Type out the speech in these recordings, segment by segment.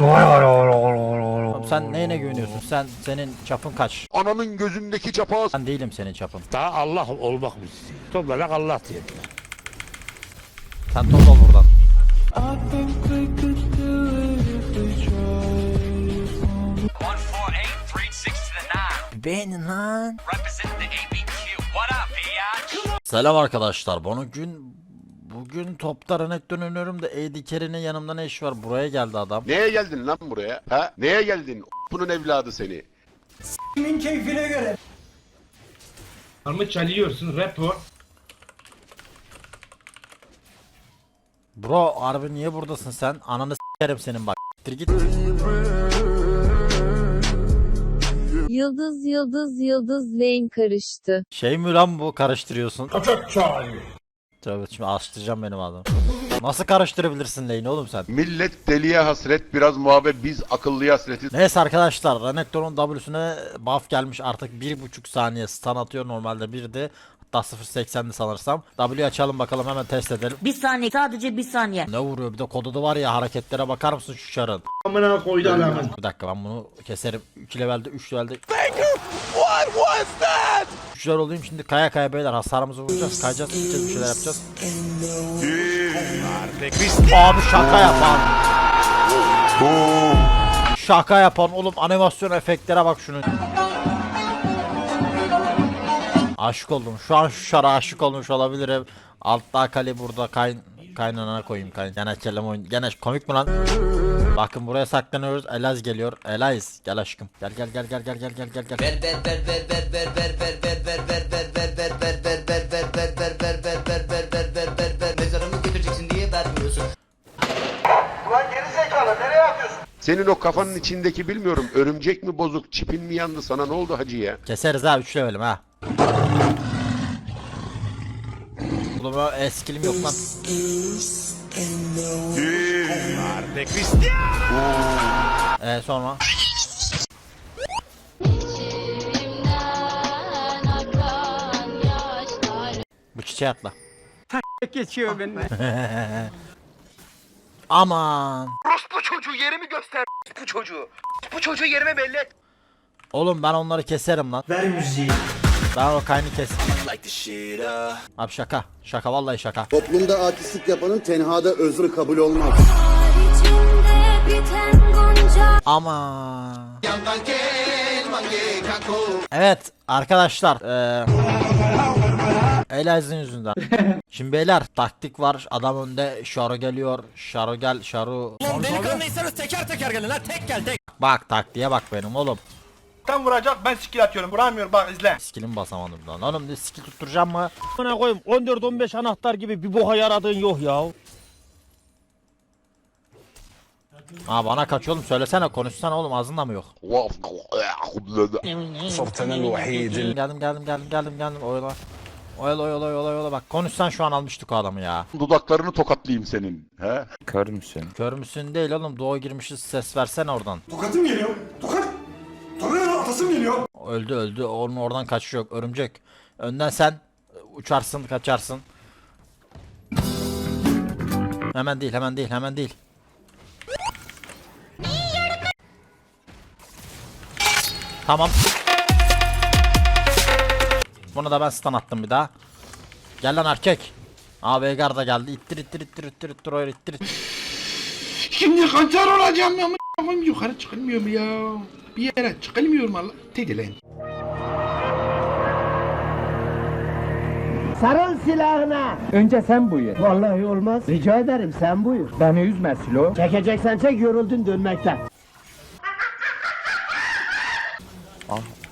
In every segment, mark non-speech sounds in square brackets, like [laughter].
Oğlum sen neyine güveniyorsun? Sen senin çapın kaç? Ananın gözündeki çapa Ben değilim senin çapın. Daha Allah olmak mı istiyor? Toplanak Allah diye. Sen toz ol buradan. One four eight three six to the nine. Beğenin lan. Representing the ABQ. What up, bitch? Selam arkadaşlar. Bugün bugün topta renek dönüyorum da Eddie Kerry'nin yanımda ne iş var? Buraya geldi adam. Neye geldin lan buraya? Ha? Neye geldin? Bunun evladı seni. Armı çalıyorsun rap o. Bro harbi niye buradasın sen? Ananı s**erim senin bak. Siktir git. Yıldız yıldız yıldız lane karıştı. Şey mi lan bu karıştırıyorsun? Tövbe şimdi açtıracağım benim adam. Nasıl karıştırabilirsin lane'i oğlum sen? Millet deliye hasret biraz muhabbet biz akıllıya hasretiz. Neyse arkadaşlar Renekton'un W'süne buff gelmiş artık 1.5 saniye stun atıyor normalde 1'di hatta 0.80'di sanırsam. W açalım bakalım hemen test edelim. Bir saniye sadece bir saniye. Ne vuruyor? Bir de kodu da var ya hareketlere bakar mısın şu şarın Amına koydu adamın. Bir dakika ben bunu keserim. 2 levelde 3 levelde. Thank you. What was that? 3 level olayım şimdi. Kaya kaya beyler hasarımızı vuracağız. Kayacağız gideceğiz bir şeyler yapacağız. Abi şaka yapan. Şaka yapan oğlum animasyon efektlere bak şunu Aşık oldum. Şu an şu şara aşık olmuş olabilirim. Altta Akali burada kayn kaynanana koyayım kayn. Gene kellem oyun. Gene komik mi lan? Bakın buraya saklanıyoruz. Elaz geliyor. Elaz gel aşkım. Gel gel gel gel gel gel gel gel gel. Senin o kafanın içindeki bilmiyorum örümcek mi bozuk çipin mi yandı sana ne oldu hacı ya? Keseriz ha 3 levelim ha. Oğlum eskilim yok lan. Ee sonra bu çiçeğe atla. geçiyor benimle. [laughs] Aman. Bu çocuğu yerimi göster. Bu çocuğu. Bu çocuğu yerime belli et. Oğlum ben onları keserim lan. Ver müziği. Ben o kaynı kes. Abi şaka. Şaka vallahi şaka. Toplumda artistlik yapanın tenhada özrü kabul olmaz. Ama. Evet arkadaşlar. Eee Elazığ'ın yüzünden. [laughs] Şimdi beyler taktik var. Adam önde. Şaro geliyor. Şaro gel. Şaro. Delikanlıysanız teker teker gelin lan tek gel tek. Bak taktiğe bak benim oğlum. Tam vuracak ben skill atıyorum vuramıyorum bak izle. Skill'imi basamadım lan. Oğlum de skill tutturacağım mı? Bana koyayım 14-15 anahtar gibi bir boha yaradığın yok ya. Ha bana kaç oğlum söylesene konuşsana oğlum ağzında mı yok? Geldim geldim geldim geldim geldim oyla. Oyla oyla oyla oyla bak konuşsan şu an almıştık o adamı ya. Dudaklarını tokatlayayım senin. He? Kör müsün değil oğlum doğu girmişiz ses versene oradan. Tokatım geliyor. Tokat. Geliyor. Öldü öldü onun oradan kaçışı yok örümcek. Önden sen uçarsın kaçarsın. Hemen değil hemen değil hemen değil. Tamam. Bunu da ben stun attım bir daha. Gel lan erkek. Aa Veigar da geldi. İttir ittir ittir ittir ittir ittir. ittir. Şimdi kanser olacağım ya. Amına yukarı çıkılmıyor ya? Bir yere çıkılmıyor mu Allah? Dedi lan. Sarıl silahına. Önce sen buyur. Vallahi olmaz. Rica ederim sen buyur. Beni üzme Silo. Çekeceksen çek yoruldun dönmekten.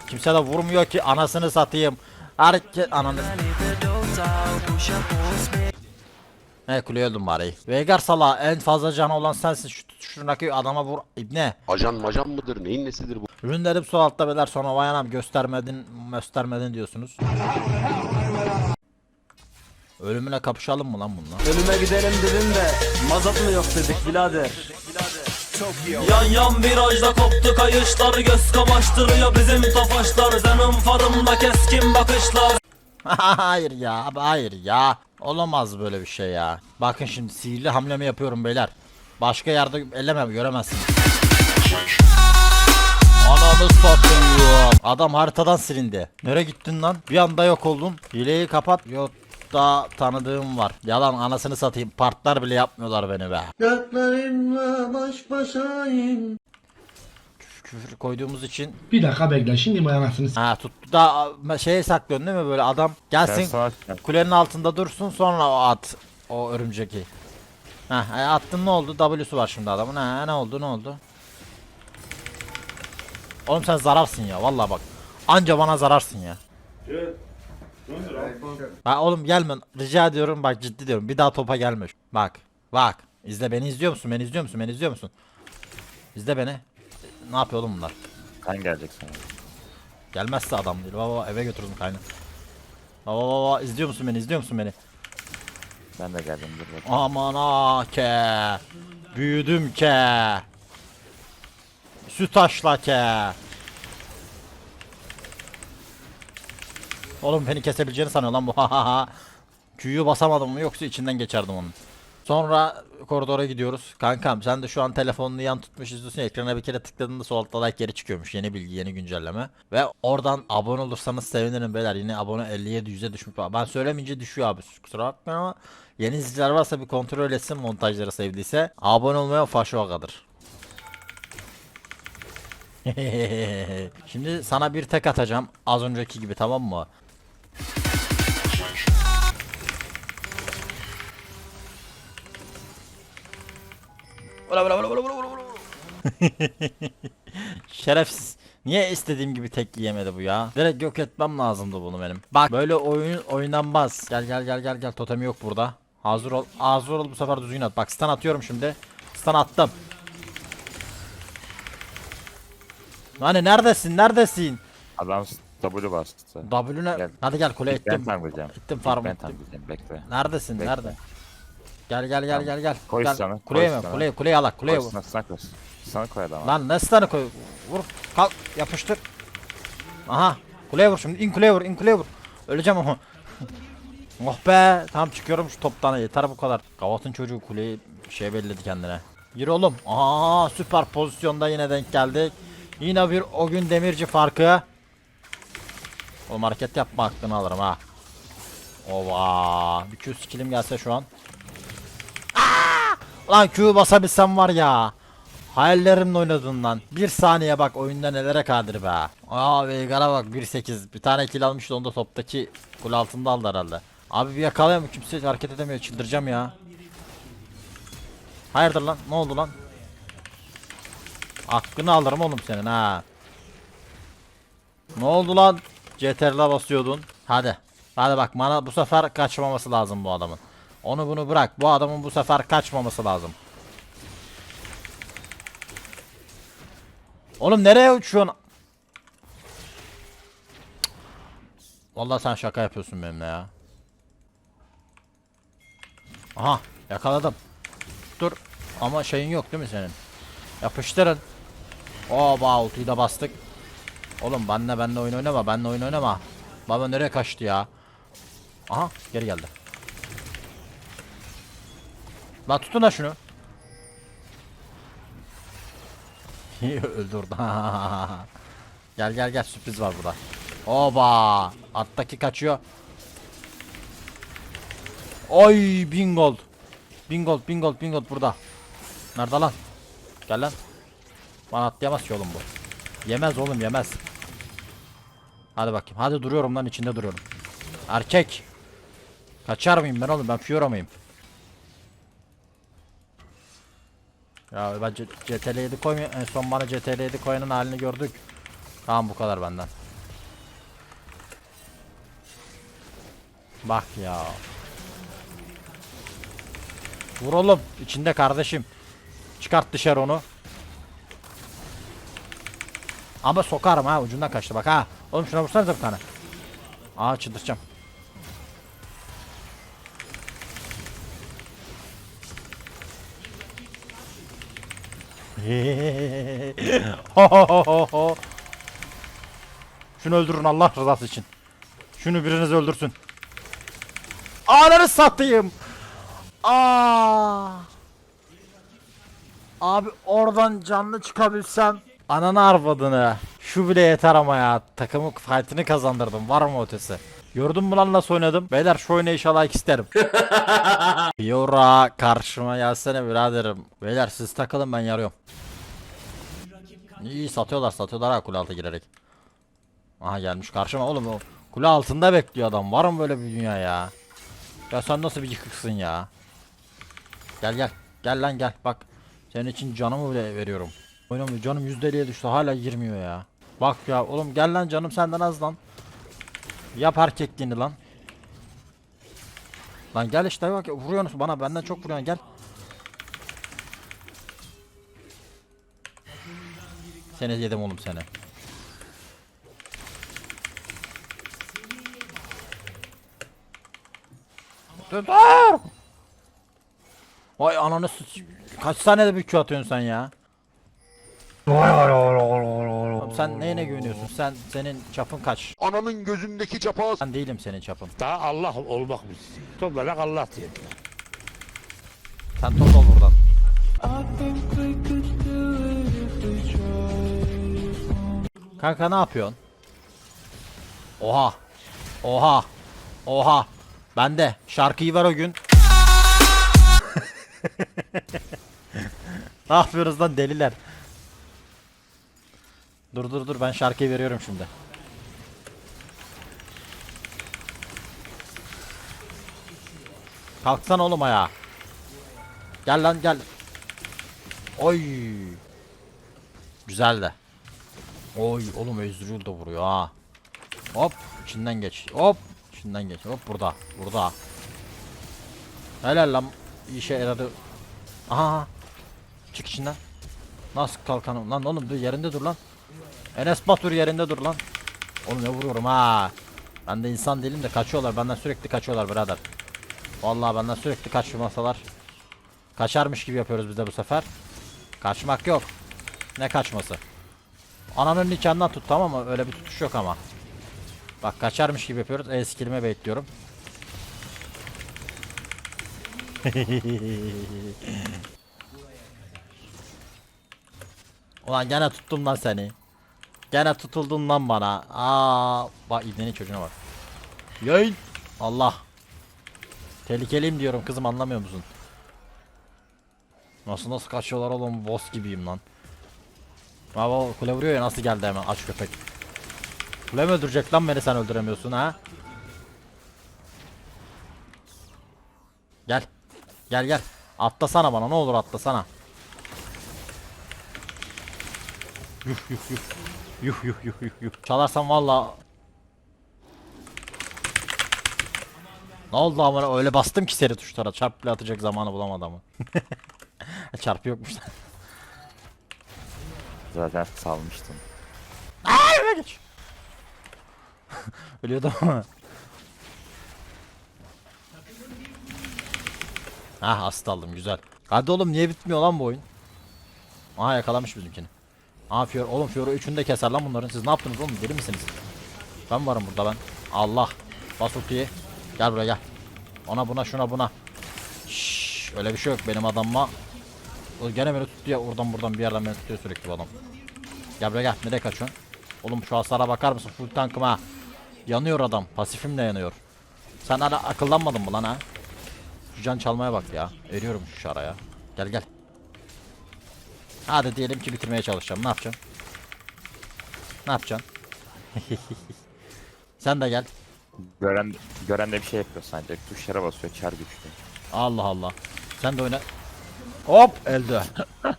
Kimse de vurmuyor ki anasını satayım. Hareket ananı. He kuleye öldüm bari. Veigar sala en fazla canı olan sensin. Şu, şuradaki adama vur ibne. Ajan majan mıdır neyin nesidir bu? Ürünlerim su altta beyler sonra vay anam göstermedin göstermedin diyorsunuz. Ölümüne kapışalım mı lan bununla? Ölüme gidelim dedim de mazot mu yok dedik birader. Yan yan virajda koptu kayışlar Göz kamaştırıyor bizim tofaşlar Zenim farımda keskin bakışlar [laughs] hayır ya abi hayır ya. Olamaz böyle bir şey ya. Bakın şimdi sihirli hamlemi yapıyorum beyler. Başka yerde ellemem göremezsin. Ananı satayım. Adam haritadan silindi. Nereye gittin lan? Bir anda yok oldun. Hileyi kapat. Yok da tanıdığım var. Yalan anasını satayım. Partlar bile yapmıyorlar beni be. baş başayım. Küfür koyduğumuz için Bir dakika bekle şimdi bayanasını s- ha tuttu da şeye saklıyorsun değil mi böyle adam gelsin kulenin altında dursun sonra o at o örümceki. Ha e, attın ne oldu? W'su var şimdi adamın. Ha ne oldu? Ne oldu? Oğlum sen zararsın ya vallahi bak. Anca bana zararsın ya. Bak oğlum gelme rica ediyorum bak ciddi diyorum bir daha topa gelme. Bak bak izle beni izliyor musun beni izliyor musun beni izliyor musun? İzle beni. Ne yapıyor oğlum bunlar? Sen geleceksin. Gelmezse adam değil. Baba eve götürdüm kaynağı. Baba baba izliyor musun beni izliyor musun beni? Ben de geldim dur bak. Aman ha ke. Büyüdüm ke. Süt açla ke. Oğlum beni kesebileceğini sanıyor lan bu. [laughs] Q'yu basamadım mı yoksa içinden geçerdim onun. Sonra koridora gidiyoruz. Kankam sen de şu an telefonunu yan tutmuş izliyorsun. Ekrana bir kere tıkladığında sol altta like geri çıkıyormuş. Yeni bilgi, yeni güncelleme. Ve oradan abone olursanız sevinirim beyler. Yine abone 57 100'e düşmüş. Ben söylemeyince düşüyor abi. Kusura bakmayın ama yeni izleyiciler varsa bir kontrol etsin montajları sevdiyse. Abone olmaya faşo kadar. [laughs] Şimdi sana bir tek atacağım. Az önceki gibi tamam mı? [laughs] Şerefsiz. Niye istediğim gibi tek yiyemedi bu ya? Direkt yok etmem lazımdı bunu benim. Bak böyle oyun oynanmaz. Gel gel gel gel gel totemi yok burada. Hazır ol. Hazır ol bu sefer düzgün at. Bak stun atıyorum şimdi. Stun attım. Hani neredesin? Neredesin? Adam W bastı. W'ne Gel. Hadi gel kule Ben ettim. tanıyacağım. Ettim farm Ben tanıyacağım bekle. Neredesin? Bekle. Nerede? Gel gel gel gel gel. Koy gel. sana, Kuleye koy mi? sana. Kuleye kuleye alak kuleye vur. Koy sana koy. Sana koy adama. Lan ne stun'ı koy? Vur. Kalk yapıştır. Aha. Kuleye vur şimdi. İn kuleye vur. in kuleye vur. Öleceğim ama. [laughs] oh be. Tamam çıkıyorum şu toptan yeter bu kadar. Gavat'ın çocuğu kuleyi şey belledi kendine. Yürü oğlum. Aa süper pozisyonda yine denk geldik. Yine bir o gün demirci farkı. Oğlum hareket yapma aklını alırım ha. Ova. Bir Q skillim gelse şu an. Lan Q basabilsem var ya. Hayallerimle oynadın lan. Bir saniye bak oyunda nelere kadir be. Aa Veigar'a bak 1.8. Bir tane kill almıştı onu da toptaki kul altında aldı herhalde. Abi bir yakalayamıyor kimse hareket edemiyor çıldıracağım ya. Hayırdır lan ne oldu lan? Hakkını alırım oğlum senin ha. Ne oldu lan? CTRL'a basıyordun. Hadi. Hadi bak bana bu sefer kaçmaması lazım bu adamın. Onu bunu bırak. Bu adamın bu sefer kaçmaması lazım. Oğlum nereye uçuyorsun? Vallahi sen şaka yapıyorsun benimle ya. Aha yakaladım. Dur. Ama şeyin yok değil mi senin? Yapıştırın. Oba ultiyi da bastık. Oğlum benle benle oyun oynama. Benle oyun oynama. Baba nereye kaçtı ya? Aha geri geldi. La tutun da şunu. [laughs] Öldü orada. [laughs] gel gel gel sürpriz var burada. Oba! Attaki kaçıyor. Oy bin gold. Bin gold bin burada. Nerede lan? Gel lan. Bana atlayamaz ki oğlum bu. Yemez oğlum yemez. Hadi bakayım. Hadi duruyorum lan içinde duruyorum. Erkek. Kaçar mıyım ben oğlum ben Fiora mıyım? Ya ben C- CTRL 7 koymuyor. En son bana CTRL 7 koyanın halini gördük. Tamam bu kadar benden. Bak ya. Vur oğlum. içinde kardeşim. Çıkart dışarı onu. Ama sokarım ha ucundan kaçtı bak ha. Oğlum şuna vursanıza bir tane. Aa çıldıracağım. [laughs] Şunu öldürün Allah rızası için. Şunu biriniz öldürsün. Ananı satayım. Aa! Abi oradan canlı çıkabilsem. Ananı arvadını. Şu bile yeter ama ya. Takımı fight'ını kazandırdım. Var mı ötesi? Gördün mü lan nasıl oynadım? Beyler şu oyunu inşallah isterim. [laughs] Yora karşıma gelsene biraderim. Beyler siz takılın ben yarıyorum. İyi satıyorlar satıyorlar ha kule altı girerek. Aha gelmiş karşıma oğlum o kule altında bekliyor adam. Var mı böyle bir dünya ya? Ya sen nasıl bir yıkıksın ya? Gel gel. Gel lan gel bak. Senin için canımı bile veriyorum. Oynamıyor canım %50'ye düştü hala girmiyor ya. Bak ya oğlum gel lan canım senden az lan. Yap erkekliğini lan. Lan gel işte bak vuruyorsun bana benden çok vuruyorsun gel. Seni yedim oğlum seni. Dur dur. Vay ananı kaç saniyede bir Q atıyorsun sen ya? Oğlum sen neyine güveniyorsun? Sen senin çapın kaç? Ananın gözündeki çapa Ben değilim senin çapın. Daha Allah olmak mı istiyor? Toplarak Allah diye. Sen top ol buradan. Kanka ne yapıyorsun? Oha. Oha. Oha. Bende. Şarkıyı ver o gün. [laughs] ne yapıyoruz lan deliler? Dur dur dur ben şarkıyı veriyorum şimdi. Kalksan oğlum ayağa. Gel lan gel. Oy. Güzel de. Oy oğlum Ezreal da vuruyor ha. Hop içinden geç. Hop içinden geç. Hop burada. Burada. Helal lan. işe yaradı. Aha. Çık içinden. Nasıl kalkanım lan oğlum dur yerinde dur lan. Enes Batur yerinde dur lan. Oğlum ne vuruyorum ha. Ben de insan değilim de kaçıyorlar. Benden sürekli kaçıyorlar birader. Vallahi benden sürekli kaçmasalar. Kaçarmış gibi yapıyoruz biz de bu sefer. Kaçmak yok. Ne kaçması? Ananın nikahından tut tamam mı? Öyle bir tutuş yok ama. Bak kaçarmış gibi yapıyoruz. E skillime bekliyorum. [laughs] Ulan gene tuttum lan seni. Gene tutuldun lan bana. Aa, bak ibnenin çocuğuna bak. Yay. Allah. Tehlikeliyim diyorum kızım anlamıyor musun? Nasıl nasıl kaçıyorlar oğlum boss gibiyim lan. Baba kule vuruyor ya nasıl geldi hemen aç köpek. Kule mi öldürecek lan beni sen öldüremiyorsun ha? Gel. Gel gel. Atlasana bana ne olur atlasana. Yuh yuh yuh. Yuh yuh yuh yuh yuh. Çalarsan valla. Ne oldu amına öyle bastım ki seri tuşlara çarp bile atacak zamanı bulamadı ama. [laughs] Çarpı yokmuş. Zaten salmıştım. Öyle geç. [laughs] Ölüyordum ama. Ah hasta aldım güzel. Hadi oğlum niye bitmiyor lan bu oyun? Aha yakalamış bizimkini. Aha Fior oğlum Fior'u üçünü de keser lan bunların. Siz ne yaptınız oğlum deli misiniz? Ben varım burada ben. Allah. Bas. Gel buraya gel. Ona buna şuna buna. Şşş, öyle bir şey yok benim adamıma. O gene beni tuttu ya oradan buradan bir yerden beni tutuyor sürekli bu adam. Gel buraya gel. Nereye kaçıyorsun? Oğlum şu hasara bakar mısın? Full tankım ha. Yanıyor adam. Pasifim de yanıyor. Sen hala akıllanmadın mı lan ha? Şu can çalmaya bak ya. Eriyorum şu şaraya. Gel gel. Hadi diyelim ki bitirmeye çalışacağım. Ne yapacaksın? Ne yapacaksın? [laughs] Sen de gel. Gören gören de bir şey yapıyor sadece. Tuşlara basıyor, çar güçlü. Allah Allah. Sen de oyna. Hop elde. [laughs]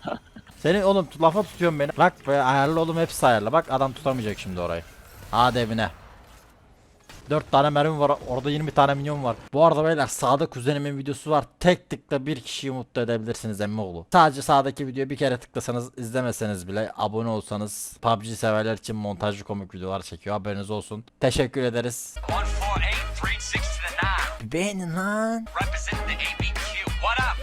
Seni oğlum lafa tutuyorum beni. Bak be ayarlı oğlum hepsi ayarlı. Bak adam tutamayacak şimdi orayı. Hadi evine. 4 tane mermi var. Orada 20 tane minyon var. Bu arada beyler sağda kuzenimin videosu var. Tek tıkla bir kişiyi mutlu edebilirsiniz emmoğlu. Sadece sağdaki videoyu bir kere tıklasanız izlemeseniz bile abone olsanız PUBG severler için montajlı komik videolar çekiyor. Haberiniz olsun. Teşekkür ederiz. 148, 3, 6 to the 9. Beğenin lan. Representing the ABQ. What up?